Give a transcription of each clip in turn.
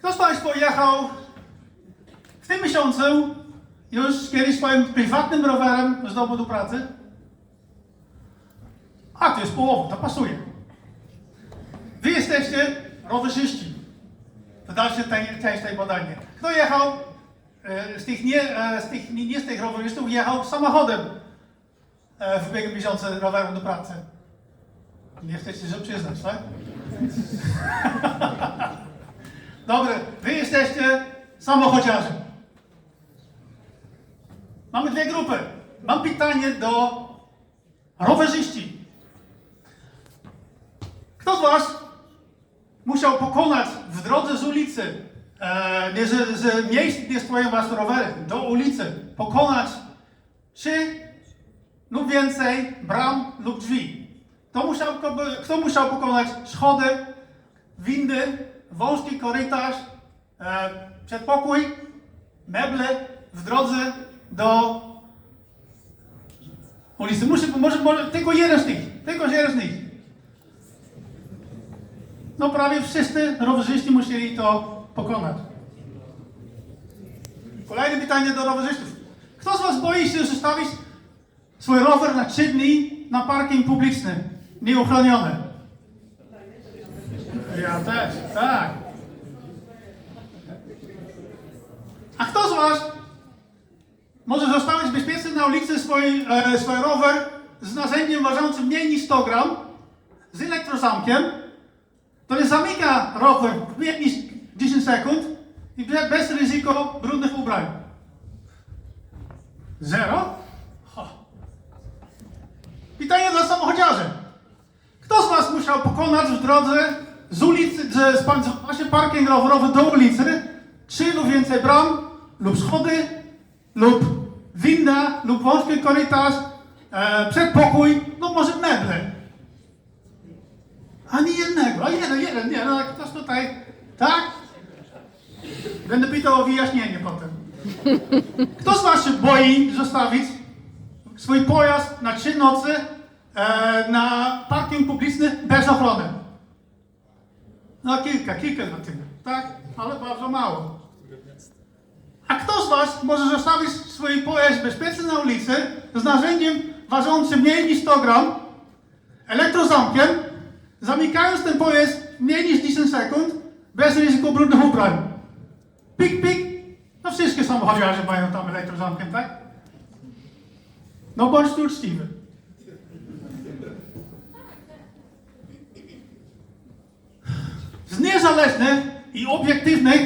Kto z Państwa jechał w tym miesiącu już kiedyś swoim prywatnym rowerem z domu do pracy? A, to jest połowa, to pasuje. Wy jesteście rowerzyści. To dalsza część tej badania. Kto jechał e, z tych nie, e, z tych, nie z tych rowerzystów, jechał samochodem e, w ubiegłym miesiącu rowerem do pracy? Nie chcecie się przyznać, tak? Dobre, wy jesteście samochodziarzem. Mamy dwie grupy. Mam pytanie do rowerzyści. Kto z Was musiał pokonać w drodze z ulicy, e, z, z miejsc, gdzie stoją Was rowery, do ulicy, pokonać trzy lub więcej bram lub drzwi? Kto musiał, kto musiał pokonać schody, windy, wąski korytarz, e, przedpokój, meble w drodze do ulicy. Muszę, może, może tylko jeden z nich, tylko jeden z nich. No prawie wszyscy rowerzyści musieli to pokonać. Kolejne pytanie do rowerzystów. Kto z Was boi się zostawić swój rower na 3 dni na parking publiczny, nieuchroniony? Ja też, tak. A kto z Was może zostawić bezpiecznie na ulicy swój, e, swój rower z narzędziem ważącym mniej niż 100 gram, z elektrozamkiem, który zamyka rower mniej niż 10 sekund i be- bez ryzyko brudnych ubrań? Zero? Pytanie dla samochodziarzy. Kto z Was musiał pokonać w drodze z ulicy, z, właśnie parking rowerowy do ulicy, trzy lub więcej bram, lub schody, lub winda, lub wąski korytarz, e, przedpokój, no może meble. Ani jednego, a jeden, jeden, nie, no jak ktoś tutaj, tak? Będę pytał o wyjaśnienie potem. Kto z Was się boi zostawić swój pojazd na trzy nocy e, na parking publiczny bez ochrony? No kilka, kilka tym, tak? Ale bardzo mało. A kto z Was może zostawić swój pojazd bezpiecznie na ulicy z narzędziem ważącym mniej niż 100 gram, elektrozamkiem, zamykając ten pojazd mniej niż 10 sekund, bez ryzyka brudnych ubrań? Pik, pik. No wszystkie samochodziarze mają tam elektrozamkiem, tak? No bądź uczciwy. Z niezależnych i obiektywnych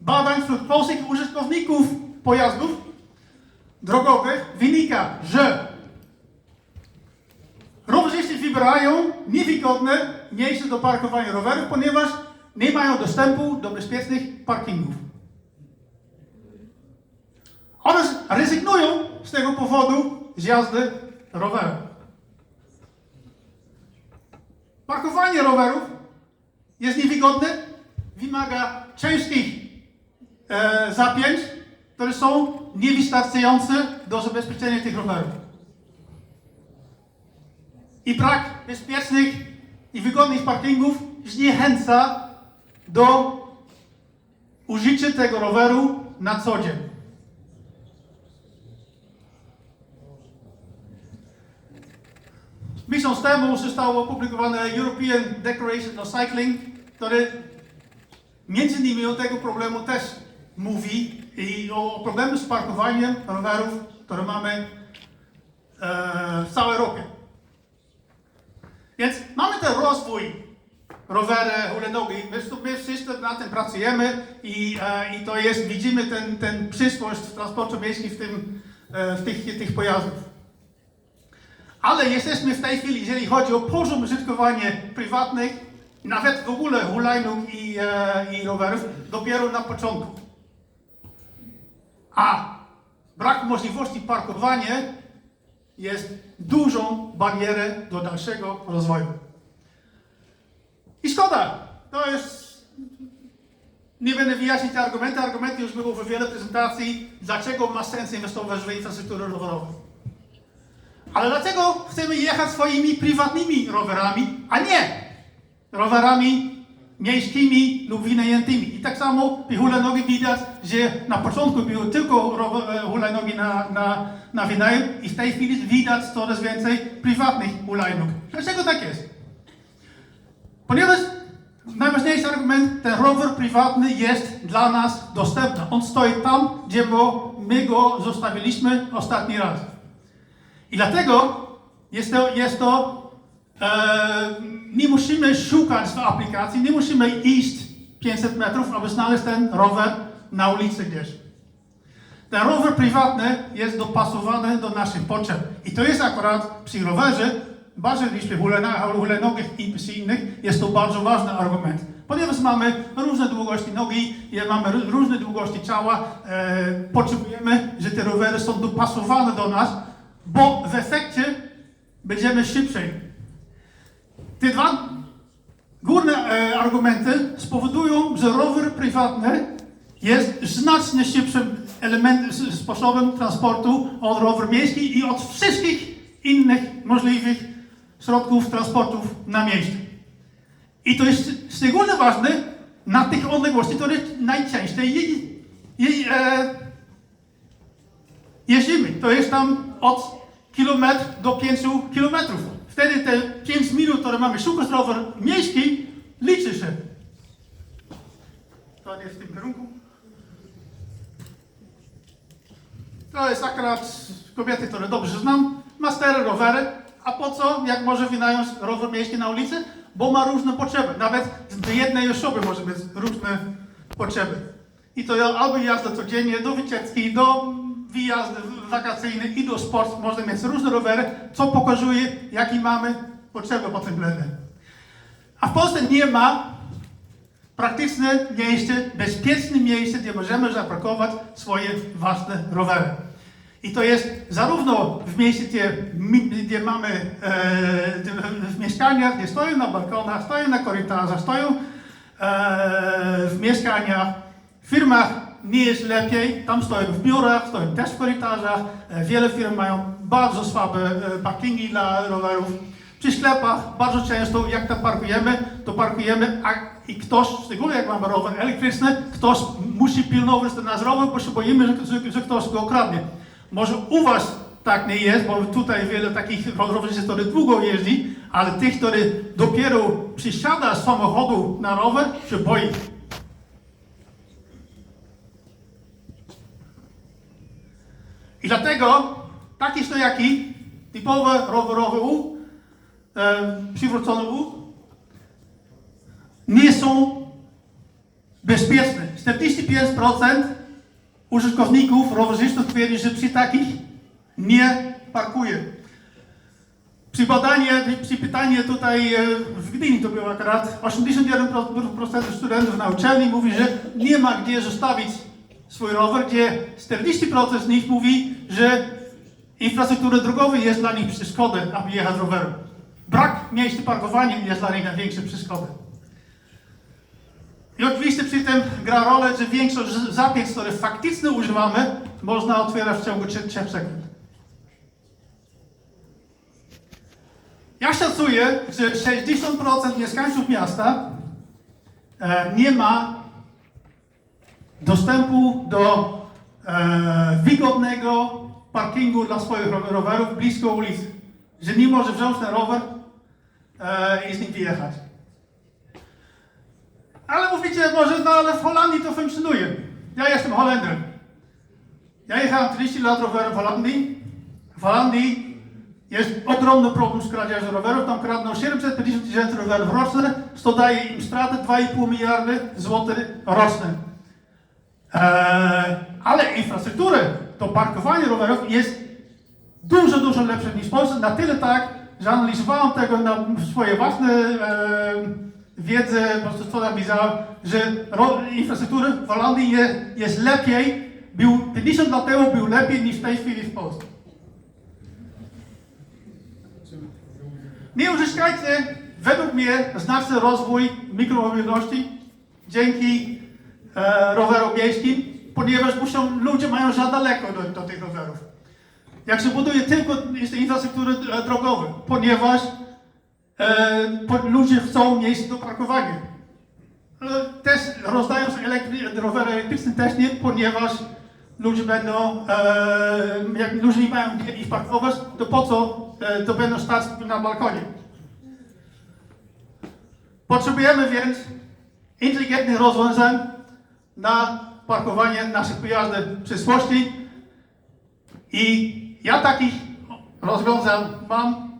badań wśród polskich użytkowników pojazdów drogowych wynika, że rowerzyści wybierają niewygodne miejsce do parkowania rowerów, ponieważ nie mają dostępu do bezpiecznych parkingów. Oraz rezygnują z tego powodu z jazdy rowerem. Parkowanie rowerów jest niewygodne, wymaga ciężkich e, zapięć, które są niewystarczające do zabezpieczenia tych rowerów. I brak bezpiecznych i wygodnych parkingów zniechęca do użycia tego roweru na co dzień. Miesiąc temu zostało opublikowane European Declaration of Cycling, który między innymi o tego problemu też mówi i o problemu z parkowaniem rowerów, które mamy e, w całej Europie. Więc mamy ten rozwój rowery hulajnogi. My, my wszyscy na tym pracujemy i, e, i to jest, widzimy ten, ten przyszłość w transporcie miejskim w, tym, e, w tych, tych pojazdów. Ale jesteśmy w tej chwili, jeżeli chodzi o poziom użytkowania prywatnych, nawet w ogóle hulajnóg i, e, i rowerów, dopiero na początku. A brak możliwości parkowania jest dużą barierą do dalszego rozwoju. I szkoda, to jest. Nie będę wyjaśnić te argumenty. Argumenty już było w wiele prezentacji, dlaczego ma sens inwestować w infrastrukturę rowerową. Ale dlaczego chcemy jechać swoimi prywatnymi rowerami, a nie rowerami miejskimi lub wynajętymi. I tak samo hulajnogi widać, że na początku były tylko e, hulajnogi na, na, na wynajem i w tej chwili widać coraz więcej prywatnych hulajnóg. Dlaczego tak jest? Ponieważ najważniejszy argument, ten rower prywatny jest dla nas dostępny. On stoi tam, gdzie my go zostawiliśmy ostatni raz. I dlatego jest to, jest to e, nie musimy szukać w aplikacji, nie musimy iść 500 metrów, aby znaleźć ten rower na ulicy gdzieś. Ten rower prywatny jest dopasowany do naszych potrzeb. I to jest akurat przy rowerze, bardziej niż przy hulajnogach i przy innych, jest to bardzo ważny argument. Ponieważ mamy różne długości nogi, mamy różne długości ciała, e, potrzebujemy, że te rowery są dopasowane do nas, bo w efekcie będziemy szybciej. Te dwa górne e, argumenty spowodują, że rower prywatny jest znacznie szybszym element, s- sposobem transportu od rower miejski i od wszystkich innych możliwych środków transportów na mieście. I to jest szczególnie ważne na tych odległościach, które najczęściej je, je, e, jeździmy. To jest tam od kilometr do 5 kilometrów. Wtedy te 5 minut, które mamy szukać rower miejski, liczy się. To nie w tym kierunku. To jest akurat kobiety, które dobrze znam. Ma cztery rowery. A po co, jak może wynająć rower miejski na ulicy? Bo ma różne potrzeby. Nawet do jednej osoby może mieć różne potrzeby. I to albo jazda codziennie do wycieczki, do wyjazdy wakacyjne i do sportu. Można mieć różne rowery, co pokazuje, jakie mamy potrzeby pod tym względem. A w Polsce nie ma praktyczne miejsce, bezpieczne miejsce, gdzie możemy zaparkować swoje własne rowery. I to jest zarówno w miejscu, gdzie, gdzie mamy e, w mieszkaniach, gdzie stoją na balkonach, stoją na korytarzach, stoją e, w mieszkaniach, firmach nie jest lepiej, tam stoją w biurach, stoją też w korytarzach. E, wiele firm mają bardzo słabe e, parkingi dla rowerów. Przy sklepach bardzo często, jak tam parkujemy, to parkujemy, a i ktoś, szczególnie jak mamy rower elektryczny, ktoś musi pilnować ten nasz rower, bo się boimy, że, że, że ktoś go okradnie. Może u Was tak nie jest, bo tutaj wiele takich rowerzystów, które długo jeździ, ale tych, który dopiero przysiada z samochodu na rower, się boi. I dlatego taki stojaki, typowy rowerowy U, e, przywrócony U, nie są bezpieczne. 45% użytkowników rowerzystów twierdzi, że przy takich nie parkuje. Przy badanie, przy pytanie tutaj e, w Gdyni to było akurat, 81% studentów na uczelni mówi, że nie ma gdzie zostawić swój rower, gdzie 40% z nich mówi, że infrastruktura drogowa jest dla nich przeszkodą, aby jechać rowerem. Brak miejsc parkowania jest dla nich największą przeszkodą. I oczywiście przy tym gra rolę, że większość zapięć, które faktycznie używamy, można otwierać w ciągu 3, 3 sekund. Ja szacuję, że 60% mieszkańców miasta e, nie ma dostępu do e, wygodnego parkingu dla swoich ro- rowerów blisko ulicy. Że nie może wziąć ten rower e, i z nim wyjechać. Ale mówicie może, no ale w Holandii to funkcjonuje. Ja jestem Holendrem. Ja jechałem 30 lat rowerem w Holandii. W Holandii jest ogromny problem z kradzieżą rowerów. Tam kradną 750 tysięcy rowerów rocznie, co daje im stratę 2,5 miliardy złotych rocznie. Eee, ale infrastruktura do parkowania rowerów jest dużo, dużo lepsza niż w Polsce. Na tyle tak, że analizowałem tego na swoje własne e, wiedzę, po prostu co tam że ro, infrastruktura w Holandii jest, jest lepiej, był 50 lat temu był lepiej niż w tej chwili w Polsce. Nie uzyskajcie według mnie znaczny rozwój mikromobilności dzięki e, rowerom miejskim, ponieważ muszą, ludzie mają za daleko do, do tych rowerów. Jak się buduje tylko jest infrastrukturę e, drogową, ponieważ e, po, ludzie chcą miejsce do parkowania. E, Też rozdają się elektry, rowery elektryczne też nie, ponieważ ludzie będą, e, jak ludzie nie mają gdzie ich parkować, to po co e, to będą stać na balkonie. Potrzebujemy więc inteligentnych rozwiązań na parkowanie naszych pojazdów w przyszłości i ja takich rozwiązań mam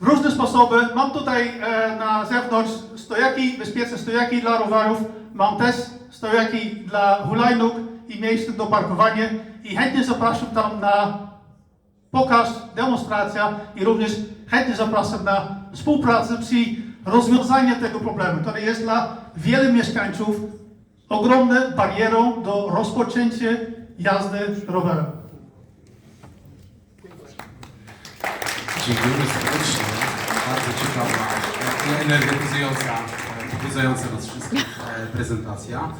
różne sposoby. Mam tutaj e, na zewnątrz stojaki, bezpieczne stojaki dla rowerów. Mam też stojaki dla hulajnóg i miejsce do parkowania. I chętnie zapraszam tam na pokaz, demonstracja i również chętnie zapraszam na współpracę przy rozwiązaniu tego problemu, który jest dla wielu mieszkańców ogromną barierą do rozpoczęcia jazdy rowerem. Dziękujemy serdecznie. Bardzo ciekawa, e, energetyzująca, nas wszystkich e, prezentacja.